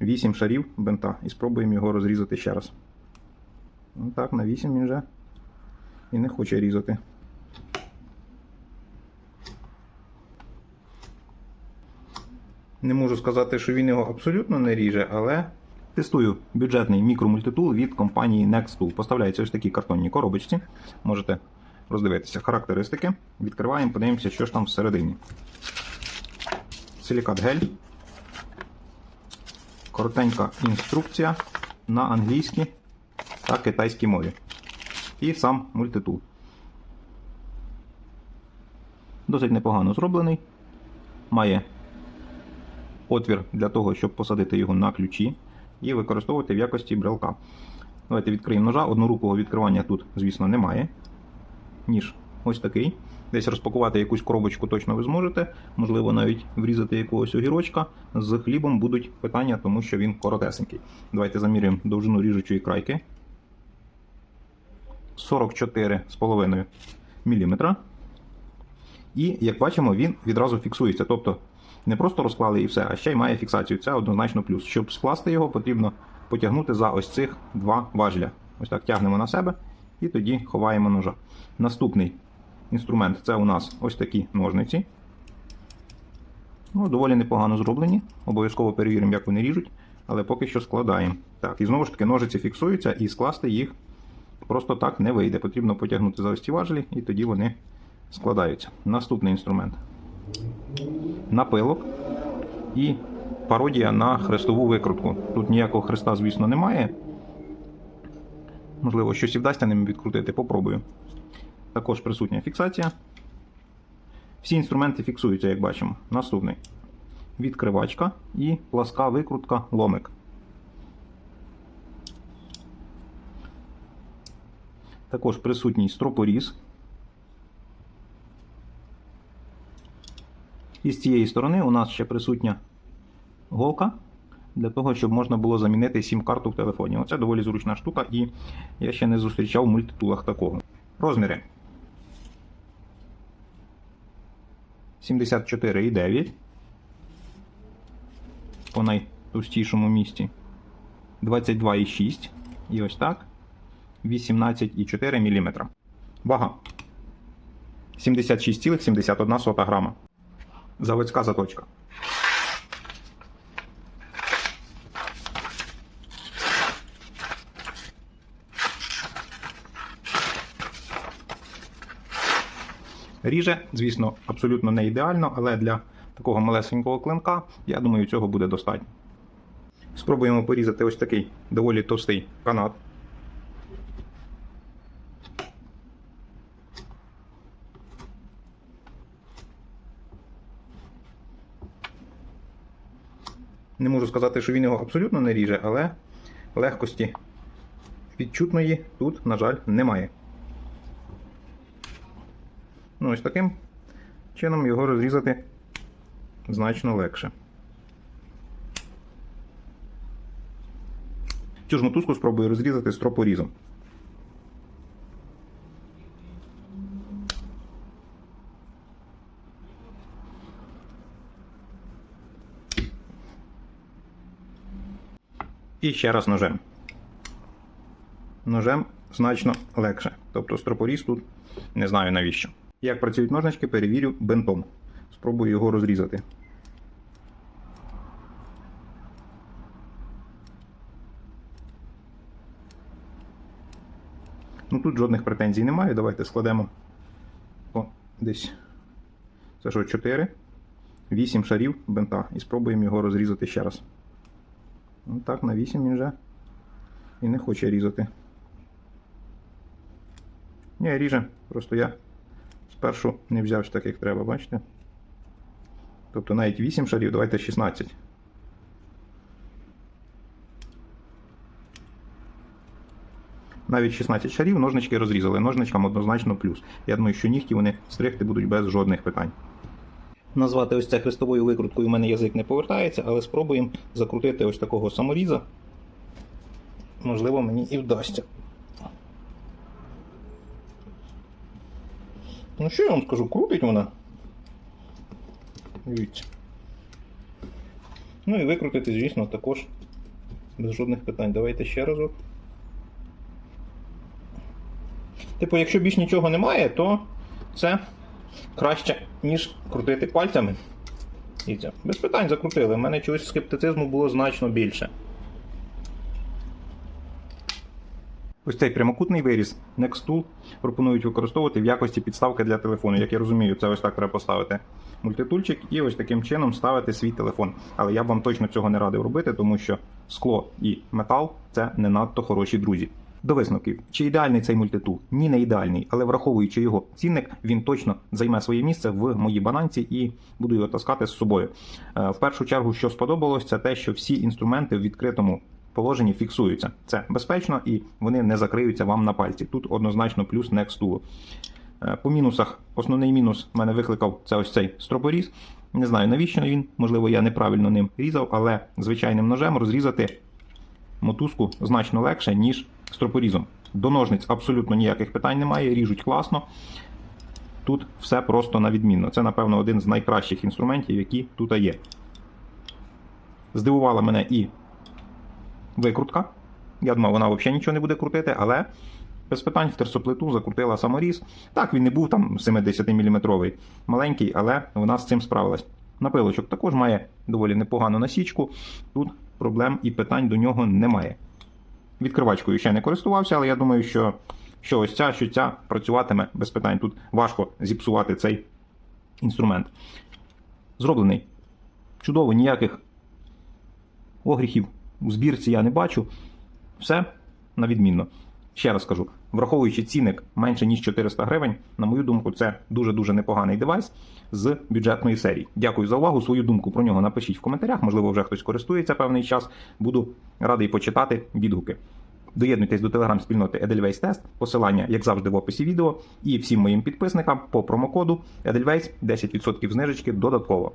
8 шарів бинта і спробуємо його розрізати ще раз. Ну так, на 8 він вже і не хоче різати. Не можу сказати, що він його абсолютно не ріже, але тестую бюджетний мікромультитул від компанії Nextool. Поставляються ось такі картонні коробочці. Можете роздивитися характеристики. Відкриваємо, подивимося, що ж там всередині. Силікат гель. Коротенька інструкція на англійській та китайській мові. І сам мультитул. Досить непогано зроблений. Має отвір для того, щоб посадити його на ключі і використовувати в якості брелка. Давайте відкриємо ножа. Однорукого відкривання тут, звісно, немає. Ніж ось такий. Десь розпакувати якусь коробочку точно ви зможете. Можливо, навіть врізати якогось огірочка. З хлібом будуть питання, тому що він коротесенький. Давайте замірюємо довжину ріжучої крайки. 44,5 мм. І, як бачимо, він відразу фіксується. Тобто не просто розклали і все, а ще й має фіксацію. Це однозначно плюс. Щоб скласти його, потрібно потягнути за ось цих два важля. Ось так тягнемо на себе і тоді ховаємо ножа. Наступний інструмент це у нас ось такі ножниці. Ну, Доволі непогано зроблені. Обов'язково перевіримо, як вони ріжуть, але поки що складаємо. Так, і знову ж таки ножиці фіксуються і скласти їх просто так не вийде. Потрібно потягнути за ось ці важелі, і тоді вони складаються. Наступний інструмент. Напилок і пародія на хрестову викрутку. Тут ніякого хреста, звісно, немає. Можливо, щось і вдасться ним відкрутити, попробую. Також присутня фіксація. Всі інструменти фіксуються, як бачимо. Наступний відкривачка і пласка викрутка ломик. Також присутній стропоріз. І з цієї сторони у нас ще присутня голка для того, щоб можна було замінити сім-карту в телефоні. Оце доволі зручна штука, і я ще не зустрічав в мультитулах такого. Розміри 74,9 по найтовстішому місці. 22,6 і ось так. 18,4 мм. Вага 76,71 грама. Заводська заточка. Ріже, звісно, абсолютно не ідеально, але для такого малесенького клинка, я думаю, цього буде достатньо. Спробуємо порізати ось такий доволі товстий канат. Не можу сказати, що він його абсолютно не ріже, але легкості відчутної тут, на жаль, немає. Ну, ось таким чином його розрізати значно легше. Цю ж мотузку спробую розрізати стропорізом. І ще раз ножем. Ножем значно легше. Тобто стропоріз тут не знаю навіщо. Як працюють ножнички, перевірю бентом. Спробую його розрізати. Ну тут жодних претензій немає. Давайте складемо О, десь. Це що, 4, 8 шарів бента і спробуємо його розрізати ще раз. Ну так, на 8 він вже і не хоче різати. Ні, ріже, просто я спершу не взяв так, як треба, бачите? Тобто навіть 8 шарів, давайте 16. Навіть 16 шарів ножнички розрізали. Ножничкам однозначно плюс. Я думаю, що нігті вони стригти будуть без жодних питань. Назвати ось це хрестовою викруткою у мене язик не повертається, але спробуємо закрутити ось такого саморіза. Можливо, мені і вдасться. Ну що я вам скажу, крутить вона. Дивіться. Ну і викрутити, звісно, також без жодних питань. Давайте ще разок. Типу, якщо більш нічого немає, то це краще, ніж крутити пальцями. Це. Без питань закрутили. У мене чогось скептицизму було значно більше. Ось цей прямокутний виріз Nextool пропонують використовувати в якості підставки для телефону. Як я розумію, це ось так треба поставити мультитульчик і ось таким чином ставити свій телефон. Але я б вам точно цього не радив робити, тому що скло і метал це не надто хороші друзі. До висновків, чи ідеальний цей мультитул? Ні, не ідеальний, але враховуючи його цінник, він точно займе своє місце в моїй бананці і буду його таскати з собою. Е, В першу чергу, що сподобалось, це те, що всі інструменти в відкритому положенні фіксуються. Це безпечно і вони не закриються вам на пальці. Тут однозначно плюс Nextool. Е, По мінусах, основний мінус мене викликав це ось цей стропоріз. Не знаю навіщо він, можливо, я неправильно ним різав, але звичайним ножем розрізати мотузку значно легше, ніж стропорізом. До ножниць абсолютно ніяких питань немає, ріжуть класно. Тут все просто на відмінно. Це, напевно, один з найкращих інструментів, які тут є. Здивувала мене і викрутка. Я думав, вона взагалі нічого не буде крутити, але без питань в терсоплиту закрутила саморіз. Так, він не був там 70-мм маленький, але вона з цим справилась. Напилочок також має доволі непогану насічку. Тут проблем і питань до нього немає. Відкривачкою ще не користувався, але я думаю, що, що ось ця, що ця працюватиме без питань. Тут важко зіпсувати цей інструмент. Зроблений чудово, ніяких огріхів у збірці я не бачу. Все на відмінно. Ще раз кажу, враховуючи цінник менше ніж 400 гривень, на мою думку, це дуже-дуже непоганий девайс з бюджетної серії. Дякую за увагу. Свою думку про нього напишіть в коментарях. Можливо, вже хтось користується певний час. Буду радий почитати відгуки. Доєднуйтесь до телеграм-спільноти Edelweiss Test, посилання, як завжди, в описі відео, і всім моїм підписникам по промокоду Edelweiss 10% знижечки додатково.